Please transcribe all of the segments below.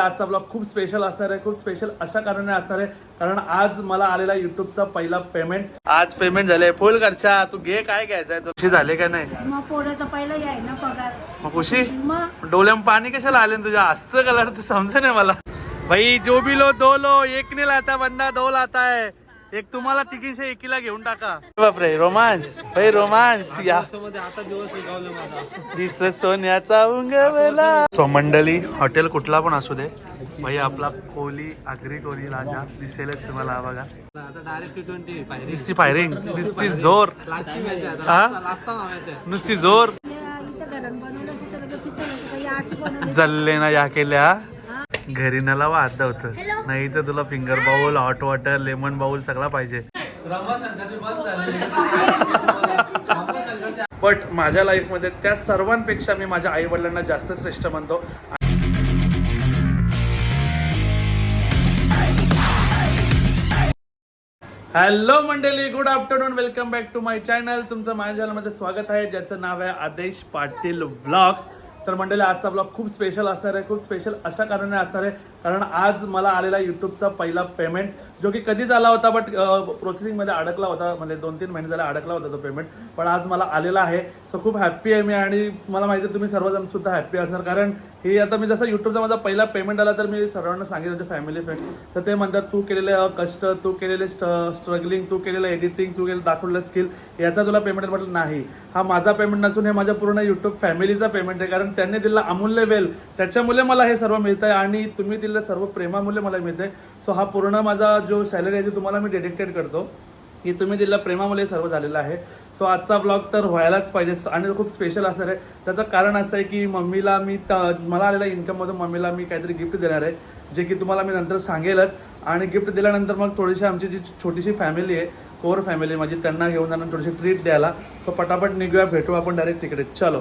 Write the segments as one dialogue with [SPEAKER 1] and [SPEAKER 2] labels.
[SPEAKER 1] आजचा ब्लॉग खूप स्पेशल असणार आहे खूप स्पेशल अशा कारणाने असणार आहे. कारण आज मला आलेला युट्यूबचा पहिला पेमेंट आज पेमेंट झाले. फुल खर्चा. तू घे काय घ्यायचंय? तुझी झाले का नाही?
[SPEAKER 2] मग पोराचा पहिला याय ना पगार.
[SPEAKER 1] मग खुशी?
[SPEAKER 2] मग?
[SPEAKER 1] डोळ्याम पाणी कशाला आले न तुझ्या? हस्त कलर तर समजा नाही मला. भाई जो भी लो दो लो. एक ने लाता बंदा दो लाता है एक तुम्हाला तिघीशे एकीला घेऊन टाका. बापरे रोमांस. भाई रोमांस. या. दिस सोन्याचा उंगवला. सो मंडळी हॉटेल कुठला पण असू दे. भाई आपला कोहली आगरी कोहली राजा दिसेलच तुम्हाला बघा. नुसती फायरिंग नुसती जोर. हा? नुसती जोर. जल्ले ना या केल्या. घरी नला वाद होत. नाही तर तुला finger bowl hot water lemon bowl सगळा पाहिजे. बट माझ्या लाईफमध्ये त्या सर्वांपेक्षा मी माझ्या आई वडिलांना जास्त श्रेष्ठ मानतो. हॅलो मंडळी good afternoon welcome back to my channel तुमचं माझ्या चॅनलमध्ये स्वागत आहे ज्याचं नाव आहे आदेश पाटील व्लॉग्स तर मंडळी आजचा ब्लॉग खूप स्पेशल असणार आहे खूप स्पेशल अशा कारणाने असणार आहे. कारण आज मला आलेला युट्यूबचा पहिला पेमेंट जो की कधीच आला होता बट प्रोसेसिंगमध्ये अडकला होता म्हणजे दोन तीन महिने झाले अडकला होता तो पेमेंट पण आज मला आलेला आहे. सो खूप हॅप्पी आहे मी आणि मला माहिती आहे तुम्ही सर्वजण सुद्धा हॅप्पी असणार. कारण हे आता मी जसं युट्यूबचा माझा पहिला पेमेंट आला तर मी सर्वांना सांगितलं होते फॅमिली फ्रेंड्स तर ते म्हणतात तू केलेले कष्ट तू केलेले स्ट स्ट्रगलिंग तू केलेलं एडिटिंग तू केलं दाखवलेलं स्किल याचा तुला पेमेंट म्हटलं नाही. हा माझा पेमेंट नसून हे माझ्या पूर्ण युट्यूब फॅमिलीचा पेमेंट आहे कारण त्यांनी दिलेला अमूल्य वेल त्याच्यामुळे मला हे सर्व मिळतं आहे आणि तुम्ही दिलेलं सर्व प्रेमामुळे मला मिळते सो हा पूर्ण माझा जो सॅलरी आहे ते तुम्हाला मी डेडिकेट करतो. की तुम्ही दिलेल्या प्रेमामुळे सर्व झालेलं आहे. सो आजचा ब्लॉग तर व्हायलाच पाहिजे. आणि खूप स्पेशल असणार आहे. त्याचं कारण असं आहे की मम्मीला मी त- मला आलेल्या इन्कममधून मम्मीला मी काहीतरी गिफ्ट देणार आहे जे की तुम्हाला मी नंतर सांगेलच. आणि गिफ्ट दिल्यानंतर मग थोडीशी आमची जी छोटीशी फॅमिली आहे कोर फॅमिली माझी त्यांना घेऊन जाणार थोडीशी ट्रीट द्यायला. सो पटापट निघूया भेटू आपण डायरेक्ट तिकडे. चलो.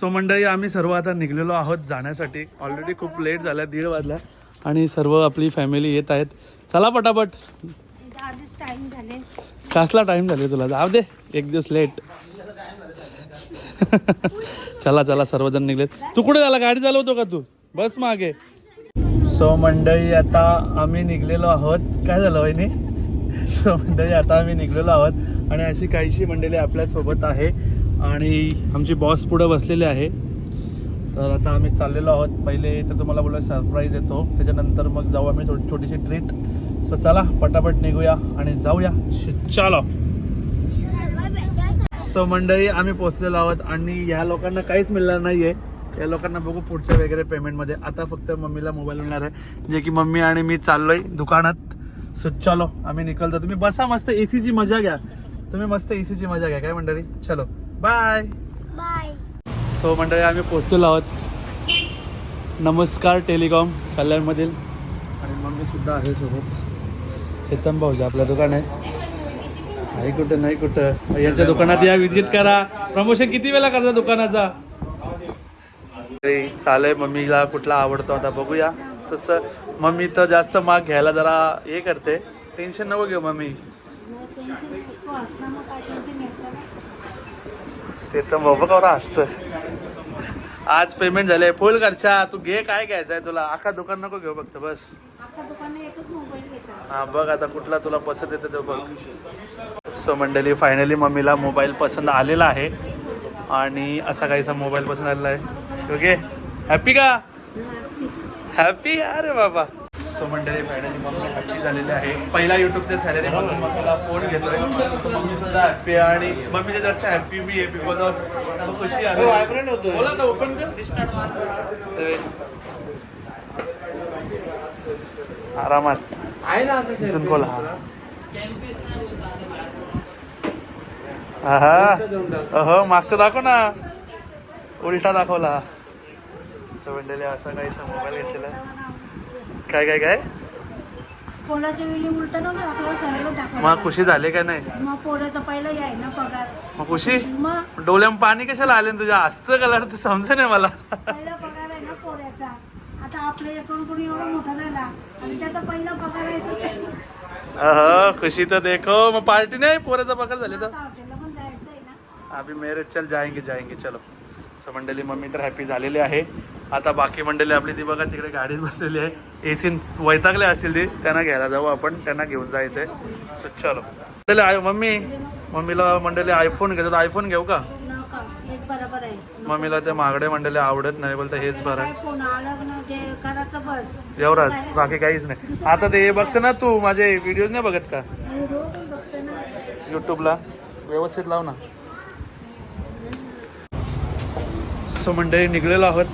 [SPEAKER 1] सो मंडळी आम्ही सर्व आता निघलेलो आहोत जाण्यासाठी. ऑलरेडी खूप लेट झाला दीड वाजला. आणि सर्व आपली फॅमिली येत आहेत. चला पटापट. कसला टाइम झाले तुला? जाऊ दे एक दिवस लेट चला चला सर्वजण निघलेत. तू कुठे झाला? गाडी चालवतो का तू? बस मागे. सो मंडळी आता आम्ही निघलेलो आहोत. काय झालं वहिनी? सो मंडळी आता आम्ही निघलेलो आहोत. आणि अशी काहीशी मंडळी आपल्यासोबत आहे. आणि आमची बॉस पुढे बसलेली आहे. तर आता आम्ही चाललेलो आहोत. पहिले तर तुम्हाला बोललो सरप्राईज येतो. त्याच्यानंतर मग जाऊ आम्ही थोडी छोटीशी ट्रीट सो चला पटापट निघूया आणि जाऊया. श- सो मंडळी आम्ही पोहोचलेलो आहोत आणि ह्या लोकांना काहीच मिळणार नाही आहे या लोकांना बघू पुढच्या वगैरे पेमेंटमध्ये आता फक्त मम्मीला मोबाईल मिळणार आहे. जे की मम्मी आणि मी चाललोय दुकानात. सो चलो आम्ही निकलतो. तुम्ही बसा मस्त एसीची मजा घ्या. तुम्ही मस्त एसीची मजा घ्या. काय मंडळी? चलो. बाय.
[SPEAKER 2] बाय.
[SPEAKER 1] सो मंडळी आम्ही पोचलेलो आहोत नमस्कार टेलिकॉम कल्याणमधील. आणि मम्मी सुद्धा आहे सोबत. चेतन भाऊजी आपलं दुकान आहे. नाही कुठं नाही कुठं. यांच्या दुकानात या विजिट करा. प्रमोशन किती वेळा करता दुकानाचा? चालय मम्मीला कुठला आवडतो आता बघूया. तसं मम्मी तर जास्त माग घ्यायला जरा हे करते. टेन्शन नको घेऊ मम्मी.
[SPEAKER 2] तू
[SPEAKER 1] तर बाबा कवरा असतं. आज पेमेंट झाले फुल खर्चा. तू घे काय घ्यायचंय तुला? आखा दुकान नको घेऊ फक्त बस. हा बघ आता कुठला तुला पसंत येतो तो बघ. सो मंडळी फायनली मम्मीला मोबाईल पसंत आलेला आहे. आणि असा काहीसा मोबाईल पसंत आलेला आहे. ओके हॅपी का? हॅपी अरे बाबा. सो मंडळी फायनली मम्मी हॅपी झालेली आहे. पहिला युट्यूबच्या सॅलरी मधून मम्मीला फोन घेतोय. मम्मी सुद्धा हॅपी आहे आणि मम्मीच्या जास्त हॅपी मी आहे बिकॉज ऑफ खुशी आहे.
[SPEAKER 3] vibrant होतोय.
[SPEAKER 1] बोला ना ओपन कर. आरामात.
[SPEAKER 3] आहे ना असं
[SPEAKER 1] बोला हा. हो मागचं दाखव ना. उलटा दाखवला. सवंडले असा काही मोबाईल घेतलेला. काय काय काय?
[SPEAKER 2] कोणाच्या वेळी उलट आपल्याला
[SPEAKER 1] मग खुशी झाले का नाही?
[SPEAKER 2] मग पोराचा पहिला याय ना पगार.
[SPEAKER 1] मग खुशी?
[SPEAKER 2] मग
[SPEAKER 1] डोळ्याम पाणी कशाला आले न तुझ्या? हस्त कलर तर समजा नाही मला.
[SPEAKER 2] पहिला पगार आहे ना पोऱ्याचा आता आपल्या अकाउंट कोणी एवढा मोठा झाला आणि त्याचा पहिला पगार आहे तो त्या-
[SPEAKER 1] अह खुशी तर देखो. मग पार्टी नाही? पोराचा पगार झाले तर?
[SPEAKER 2] आता हॉटेलला पण जायचं आहे ना.
[SPEAKER 1] अभी मेरे चल जाएंगे जाएंगे चलो. सो मंडळी मम्मी तर हॅपी झालेली आहे. आता बाकी मंडळी आपली ती बघा तिकडे गाडीत बसलेली आहे. एसी वैतागले असतील ती त्यांना घ्यायला जाऊ आपण. त्यांना घेऊन जायचंय. सो चलो. मंडळी आय मम्मी मम्मीला मंडळी आयफोन घेतो आयफोन घेऊ का?
[SPEAKER 2] आहे.
[SPEAKER 1] मम्मीला ते महागडे मंडळी आवडत नाही बोलतं हेच बरं. आहे एवढाच बाकी काहीच नाही. आता ते हे बघतो ना तू माझे व्हिडिओज नाही बघत का? यूट्यूबला व्यवस्थित लाव ना. सो मंडळी निघलेलो आहोत.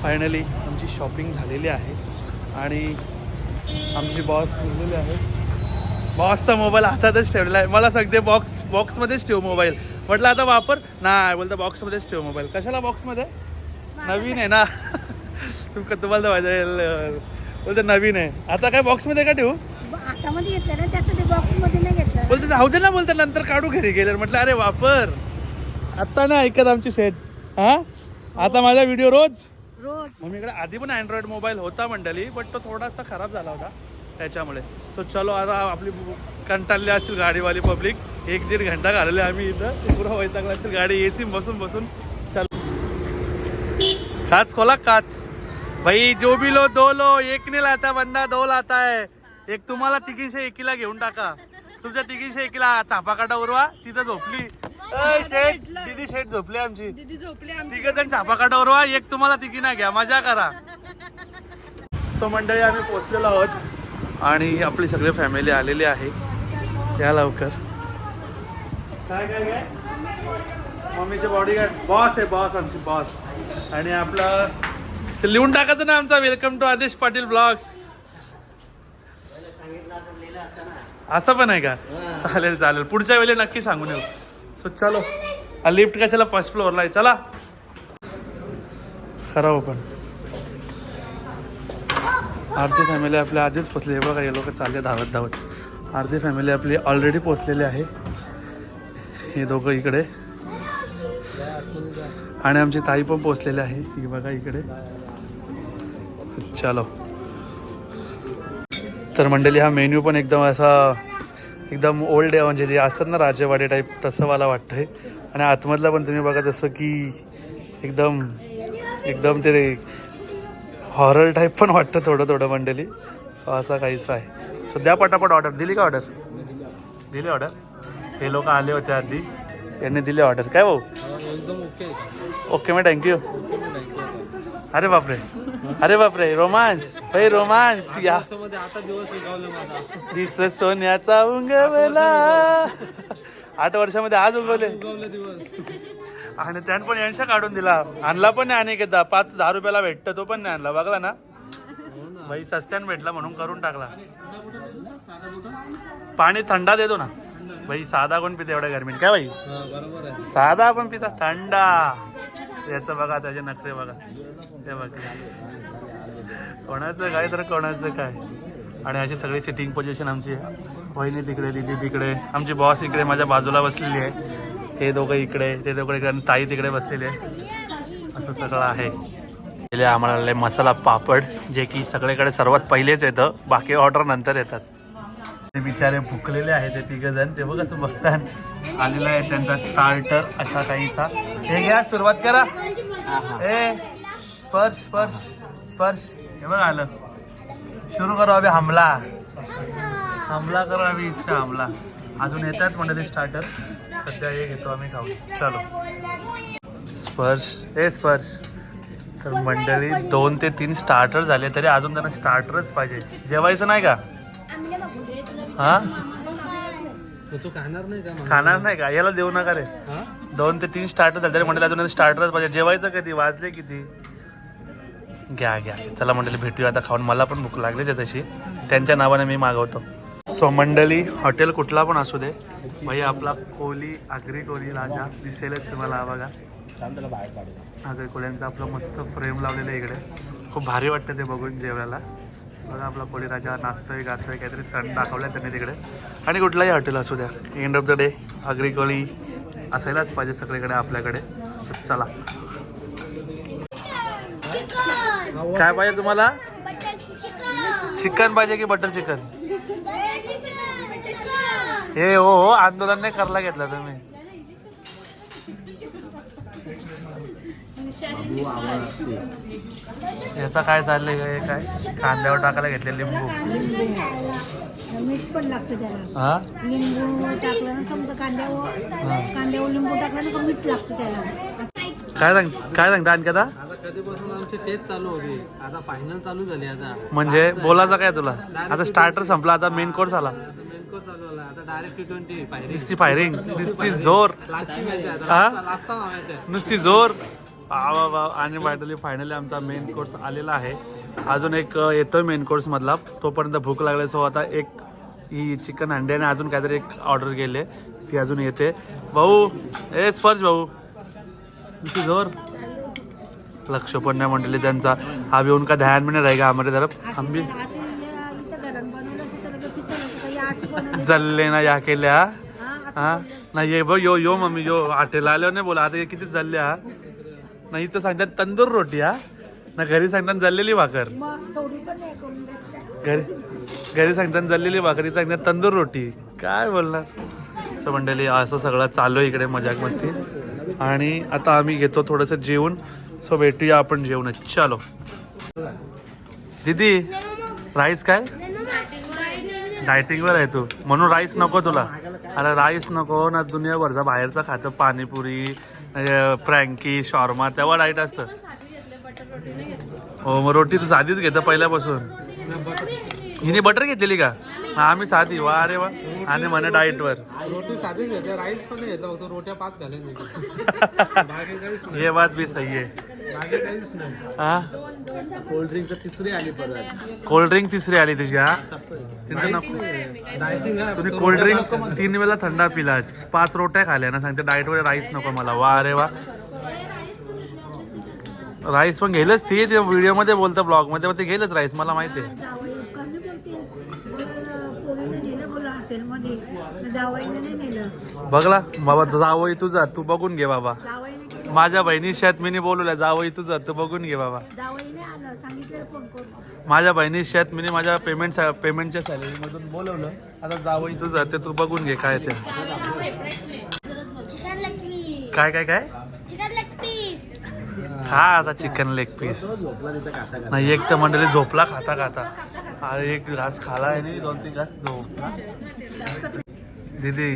[SPEAKER 1] फायनली आमची शॉपिंग झालेली आहे. आणि आमची बॉस निघलेली आहे. बॉसचा मोबाईल हातातच ठेवलेला आहे. मला सांगते बॉक्स बॉक्समध्येच ठेव मोबाईल म्हटलं आता वापर. नाही बोलतं बॉक्समध्येच ठेव मोबाईल कशाला बॉक्समध्ये नवीन आहे ना? तुमका तुम्हाला तर माझ्या बोलतं नवीन आहे. आता काय बॉक्समध्ये का ठेवू? बोलते राहू दे ना बोलते नंतर काढू घरी गेले म्हटलं अरे वापर. आत्ता नाही ऐकत आमची सेट हा? आता माझा व्हिडिओ रोज?
[SPEAKER 2] रोज.
[SPEAKER 1] मम्मीकडे आधी पण अँड्रॉइड मोबाईल होता मंडळी बट तो थोडासा खराब झाला होता त्याच्यामुळे. सो चलो आता आपली कंटाळली असेल गाडीवाली पब्लिक एक दीड घंटा घालवले आम्ही इथं. पुरा वैतागला असेल गाडी एसी बसून बसून. चल. काच खोला काच. भाई जो भी लो दो लो. एक नाही लाता बंदा दो लाता है. एक तुम्हाला तिघीशे एकीला घेऊन टाका. तुमच्या तिघीशे एकीला चापा काटा उरवा तिथं झोपली. अय, शेठ दिदी शेठ झोपली आमची.
[SPEAKER 4] दीदी झोपली आमची.
[SPEAKER 1] तिघ जण छापा काटा उरवा एक तुम्हाला तिघी ना घ्या मजा करा. तो मंडळी आम्ही पोचलेलो आहोत आणि आपली सगळी फॅमिली आलेली आहे. या लवकर. काय काय काय? मम्मीचे बॉडीगार्ड बॉस आहे बॉस आमची बॉस आणि आपलं ते लिहून टाकायचं ना आमचा वेलकम टू आदेश पाटील ब्लॉग्स असं पण आहे का? चालेल चालेल. पुढच्या वेळी नक्की सांगून येऊ. सो चलो. लिफ्ट कशाला फर्स्ट फ्लोअरला आहे? चला. खराब पण अर्धी फॅमिली आपल्या आधीच पोचली. आहे बघा हे लोक चालले धावत धावत. अर्धी फॅमिली आपली ऑलरेडी पोचलेली आहे. हे दोघं इकडे. आणि आमची ताई पण पोचलेली आहे. ही बघा इकडे. चलो. तर मंडळी हा मेन्यू पण एकदम असा एकदम ओल्ड आहे म्हणजे जे असतात ना राजेवाडी टाईप तसं मला वाटतंय. आणि आतमधला पण तुम्ही बघा जसं की एकदम एकदम ते हॉरर टाईप पण वाटतं थोडं थोडं मंडळी. So असं काहीच आहे. सध्या पटापट ऑर्डर दिली का ऑर्डर दिली ऑर्डर हे लोक आले होते आधी. यांनी दिली ऑर्डर काय भाऊ?
[SPEAKER 3] ओके
[SPEAKER 1] ओके मॅ थँक्यू अरे बापरे. अरे बापरे रोमांस भाई रोमांस या.
[SPEAKER 3] आता दिवस
[SPEAKER 1] दिस सोन्याचा उंगवला. आठ वर्षामध्ये आज उगवले. आणि त्यानं पण यांशा काढून दिला. आणला पण नाही अनेक एकदा. पाच दहा रुपयाला भेटतं तो पण नाही आणला. बघला ना? भाई सस्त्यानं भेटला म्हणून करून टाकला. पाणी थंडा देतो ना. भाई साधा कोण पिते एवढ्या गरमीत? काय भाई? साधा पण पिता. थंडा. याचं बघा त्याचे नखरे बघा. ते बघा. कोणाचं काय तर कोणाचं काय. आणि अशी सगळी सिटिंग पोझिशन आमची. वहिनी तिकडे दिदी तिकडे. आमची बॉस इकडे माझ्या बाजूला बसलेली आहे. हे दोघं इकडे ते दोघं इकडे आणि ताई तिकडे बसलेली आहे. असं सगळं आहे. पहिले आम्हाला आले मसाला पापड जे की सगळीकडे सर्वात पहिलेच येतं. बाकी ऑर्डर नंतर येतात. ते बिचारे भुकलेले आहेत ते तिघ जण ते बघ कसं बघतात. आलेला आहे त्यांचा स्टार्टर असा काहीसा. हे घ्या सुरुवात करा. ए स्पर्श स्पर्श स्पर्श. हे बघ आलं. सुरू करू अभि हमला. हमला करू अभि इसका हमला. अजून येतात म्हणजे ते स्टार्टर सध्या हे घेतो आम्ही खाऊ. चलो. स्पर्श. ए स्पर्श. तर मंडळी दोन ते तीन स्टार्टर झाले तरी अजून त्यांना स्टार्टरच पाहिजे. जेवायचं नाही का? हा?
[SPEAKER 3] तू खाणार नाही का?
[SPEAKER 1] खाणार नाही का? याला देऊ नका रे.
[SPEAKER 3] हा?
[SPEAKER 1] दोन ते तीन स्टार्टर झाले तरी मंडळी अजून स्टार्टरच पाहिजे. जेवायचं कधी? वाजले किती? घ्या घ्या. चला मंडळी भेटूया आता खाऊन. मला पण भूक लागली आहे तशी. त्यांच्या नावाने मी मागवतो. सो मंडळी हॉटेल कुठला पण असू दे. भाई आपला कोहली आगरी कोहली राजा दिसेलच तुम्हाला. बघा. आगरी कोल्यांचा आपलं मस्त फ्रेम लावलेला आहे इकडे. खूप भारी वाटतं ते बघून जेवायला. बघा आपला कोळी राजा नाचतोय गातोय काहीतरी सण दाखवलाय त्यांनी तिकडे. आणि कुठलाही हॉटेल असू द्या. End of the day Agri Koli असायलाच पाहिजे सगळीकडे आपल्याकडे. चला. काय पाहिजे तुम्हाला? चिकन पाहिजे की बटर चिकन? हे हो हो आंदोलन नाही करला घेतला तुम्ही. याचा काय चाललंय हे काय? कांद्यावर टाकायला घेतले लिंबू.
[SPEAKER 2] मीठ पण लागतं त्याला.
[SPEAKER 1] हा?
[SPEAKER 2] लिंबू टाकलं ना समजा कांद्यावर कांद्यावर लिंबू टाकलं ना का मीठ लागतं त्याला.
[SPEAKER 1] काय सांग काय सांगता आणखी आता?
[SPEAKER 3] कधीपासून आमची तेच चालू होती. आता फायनल चालू झाली आता.
[SPEAKER 1] म्हणजे बोलायचं काय तुला? आता स्टार्टर संपला आता मेन कोर्स आला.
[SPEAKER 3] मेन कोर्स चालू झाला. आता डायरेक्ट टी ट्वेंटी फायरिंग
[SPEAKER 1] नुसती फायरिंग नुसती जोर. हा? नुसती जोर. वा वा आणि फायनली फायनली आमचा मेन कोर्स आलेला आहे. अजून एक येतोय मेन कोर्स मधला. तोपर्यंत भूक लागली सो आता एक ही चिकन आणि अजून काहीतरी एक ऑर्डर केले ती अजून येते. भाऊ ए स्पर्श भाऊ. जोर? लक्ष पण नाही म्हणलेली त्यांचा हा भी उनका ध्यान में नहीं रहेगा
[SPEAKER 2] या असं बनवलं
[SPEAKER 1] जल्ले ना या केल्या.
[SPEAKER 2] हा
[SPEAKER 1] नाही ये बघ यो यो मम्मी यो हॉटेल आल्यावर नाही बोला. आता किती जल्ले हा? नाही तर सांगतात तंदूर रोटी हा. ना घरी सांगतात जल्लेली भाकर. घरी घरी सांगतात जल्लेली भाकरी सांगतात तंदूर रोटी. काय बोलणार? सो मंडळी असं सगळं चालू आहे इकडे मजाक मस्ती. आणि आता आम्ही घेतो थोडंसं जेवण. सो भेटूया आपण जेवण चलो. दीदी राईस काय? डायटिंगवर आहे तू. म्हणून राईस नको तुला. अरे राईस नको ना दुनियाभरचा बाहेरचा खातं पाणीपुरी फ्रँकी शॉर्मा तेव्हा डाईट असतं. हो मग रोटी तू साधीच घेतं पहिल्यापासून. हिने बटर घेतलेली का? आम्ही साधी. वा अरे वा. आणि म्हणे डाईटवर
[SPEAKER 3] रोटी साधी घेते राईस पण घेतला फक्त रोट्या पाच नाही
[SPEAKER 1] ये बात भी सही आहे. हा?
[SPEAKER 3] कोल्ड ड्रिंक तिसरी आली परत.
[SPEAKER 1] कोल्ड ड्रिंक तिसरी आली तुझी हा?
[SPEAKER 3] डायटिंग आहे
[SPEAKER 1] तुम्ही कोल्ड ड्रिंक तीन वेळा थंडा पिला. पाच रोट्या खाल्या ना सांगते डाएटवर राईस नको मला. वा अरे वा. राईस पण घेलच ती ते व्हिडिओमध्ये बोलतं ब्लॉगमध्ये पण ते घेलच राईस मला माहिती आहे. बघला बाबा जावई तुझा तू बघून घे बाबा. माझ्या बहिणी शेत मी बोलवल्या. जावई तुझा तू बघून घे बाबा.
[SPEAKER 2] जावईने आलं सांगितलं फोन करून.
[SPEAKER 1] माझ्या बहिणी शेत मी माझ्या पेमेंट पेमेंटच्या सॅलरीमधून बोलवलं. आता जावई तुझा ते तू बघून घे काय ते.
[SPEAKER 4] चिकन लेग पीस
[SPEAKER 1] काय काय काय?
[SPEAKER 4] चिकन लेग पीस
[SPEAKER 1] खा आता चिकन लेग पीस नाही एक तर मंडळी झोपला खाता खाता. अरे एक घास खाला आहे नाही दोन तीन घास झोप दीदी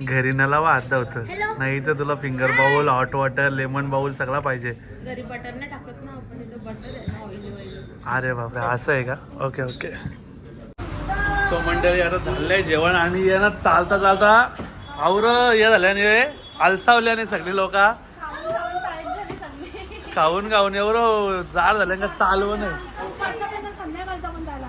[SPEAKER 1] घरी न लावा आता होतं नाही तर तुला finger bowl hot water lemon bowl सगळा पाहिजे.
[SPEAKER 5] आहे
[SPEAKER 1] अरे बापरे असं आहे का? ओके ओके तो मंडळी आता झालंय जेवण आणि ये ना चालता चालता आवर हे झाल्याने आलसावल्याने सगळी लोक खाऊन खाऊन एवढं जाड झालं का चालवं नाही
[SPEAKER 2] संध्याकाळचा पण झाला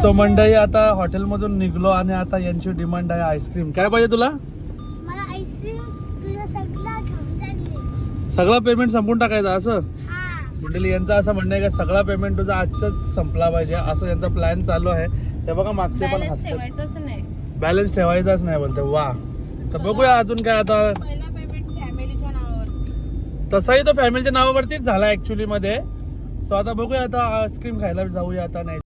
[SPEAKER 1] सो मंडळी आता हॉटेलमधून निघलो आणि आता यांची डिमांड आहे आईस्क्रीम. काय पाहिजे तुला?
[SPEAKER 4] मला आईस्क्रीम तुझं सगळं
[SPEAKER 1] पेमेंट संपून टाकायचा असं?
[SPEAKER 4] हा.
[SPEAKER 1] मंडळी यांचं असं म्हणणं आहे का सगळा पेमेंट तुझा आजच्याच संपला पाहिजे असं यांचा प्लॅन चालू आहे. ते बघा मागचे पण
[SPEAKER 5] बॅलन्स ठेवायचंच नाही.
[SPEAKER 1] बॅलन्स ठेवायचाच नाही बोलते वा. तर बघूया अजून काय आता.
[SPEAKER 5] पहिला पेमेंट फॅमिलीच्या नावावर
[SPEAKER 1] तसाही तो फॅमिलीच्या नावावरतीच झाला ऍक्च्युली मध्ये. सो आता बघूया आता आईस्क्रीम खायला जाऊया आता नाही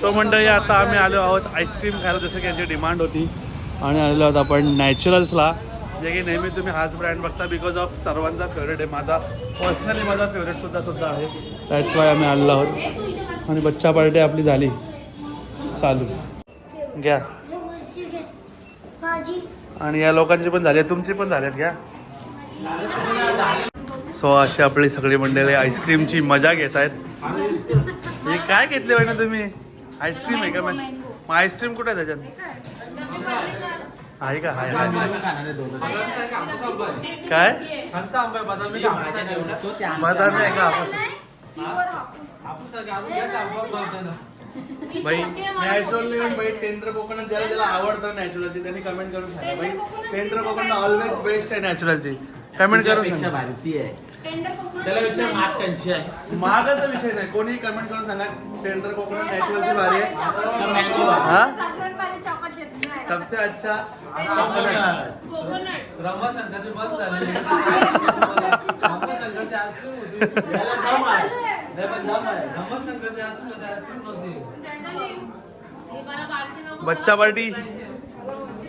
[SPEAKER 1] सो मंडळी आता आम्ही आलो आहोत आईस्क्रीम खायला जसं की यांची डिमांड होती. आणि आलेलो आहोत आपण नॅचरल्सला जे की नेहमी तुम्ही हाच ब्रँड बघता बिकॉज ऑफ सर्वांचा फेवरेट आहे. माझा पर्सनली माझा फेवरेट सुद्धा सुद्धा आहे. दॅट्स वाय आम्ही आलेलो आहोत. आणि बच्चा पार्टी आपली झाली. चालू. घ्या. आणि या लोकांची पण झाली. तुमची पण झाल्यात घ्या. सो अशी आपली सगळी मंडळी आईस्क्रीमची मजा घेत आहेत हे काय घेतले पाहिजे तुम्ही? आईस्क्रीम आहे का? मग मग. आईस्क्रीम कुठे आहे त्याच्यात? आहे का? हाय हाय काय? बदामी आहे का? भाई नॅचरल भाई टेंडर कोकोनट ज्याला ज्याला आवडतं नॅचरलची त्यांनी कमेंट करून सांगा. भाई टेंडर कोकोनट ऑलवेज बेस्ट आहे नॅचरलची कमेंट करून सांगा.
[SPEAKER 3] भारतीय आहे. त्याला विचार माग त्यांची आहे.
[SPEAKER 1] महागाचा विषय नाही. कोणी कमेंट करून सांगा टेंडर कोकोनट नॅचरलची भारी आहे.
[SPEAKER 3] मॅंगो
[SPEAKER 1] हा. सबसे अच्छा
[SPEAKER 5] कोकोनट
[SPEAKER 3] बस झाली. आईस्क्रीम होती
[SPEAKER 5] हे
[SPEAKER 1] बच्चा पार्टी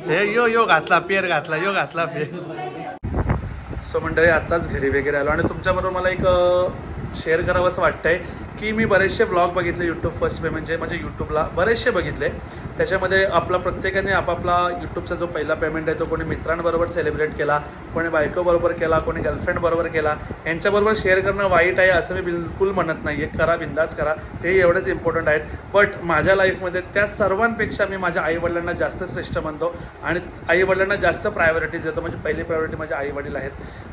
[SPEAKER 1] हे यो यो घातला पेर घातला यो घातला पेर सो मंडळी आत्ताच घरी वगैरे आलो आणि तुमच्याबरोबर मला एक शेअर करावं असं वाटतंय. की मी बरेचसे ब्लॉग बघितले यूट्यूब फर्स्ट पेमेंटचे म्हणजे यूट्यूबला बरेचसे बघितले. त्याच्यामध्ये आपला प्रत्येकाने आपापला यूट्यूबचा जो पहिला पेमेंट आहे तो कोणी मित्रांबरोबर सेलिब्रेट केला कोणी बायकोबरोबर केला कोणी गर्लफ्रेंडबरोबर केला यांच्याबरोबर शेअर करणं वाईट आहे असं मी बिलकुल म्हणत नाही आहे करा बिंदास करा. ते एवढेच इम्पॉर्टंट आहेत. बट माझ्या लाईफमध्ये त्या सर्वांपेक्षा मी माझ्या आईवडिलांना जास्त श्रेष्ठ मानतो आणि आईवडिलांना जास्त प्रायोरिटीज देतो. म्हणजे पहिली प्रायोरिटी माझे आईवडील आहेत.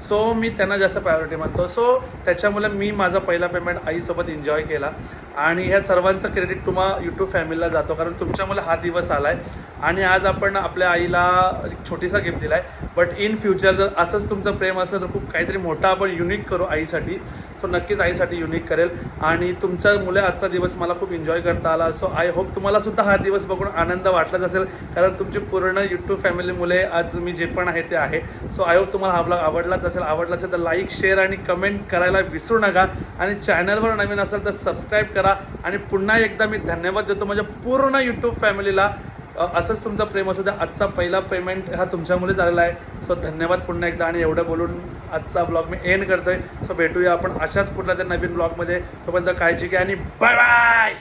[SPEAKER 1] सो मी त्यांना जास्त प्रायोरिटी मानतो. सो त्याच्यामुळे मी माझा पहिला पेमेंट आईसोबत एन्जॉय केला. आणि ह्या सर्वांचं क्रेडिट तुम्हा यूट्यूब फॅमिलीला जातो कारण तुमच्यामुळे हा दिवस आला आहे आणि आज आपण आपल्या आईला एक छोटीसा गिफ्ट दिला आहे बट इन फ्युचर जर असंच तुमचं प्रेम असलं तर खूप काहीतरी मोठा आपण युनिक करू आईसाठी. सो नक्कीच आईसाठी युनिक करेल. आणि तुमच्या मुले आजचा दिवस मला खूप एन्जॉय करता आला. सो आय होप तुम्हाला सुद्धा हा दिवस बघून आनंद वाटलाच असेल. कारण तुमची पूर्ण यूट्यूब फॅमिली मुले आज मी जे पण आहे ते आहे. सो आय होप तुम्हाला हा ब्लॉग आवडलाच असेल. आवडला असेल तर लाईक शेअर आणि कमेंट करायला विसरू नका. आणि चॅनलवर नवीन असं असेल तर सबस्क्राईब करा. आणि पुन्हा एकदा मी धन्यवाद देतो माझ्या पूर्ण यूट्यूब फॅमिलीला असंच तुमचं प्रेम असू द्या आजचा पहिला पेमेंट हा तुमच्यामुळे झालेला आहे. सो धन्यवाद पुन्हा एकदा. आणि एवढं बोलून आजचा ब्लॉग मी एंड करतोय. सो भेटूया आपण अशाच कुठल्या तरी नवीन ब्लॉगमध्ये तोपर्यंत काळजी घ्या आणि बाय बाय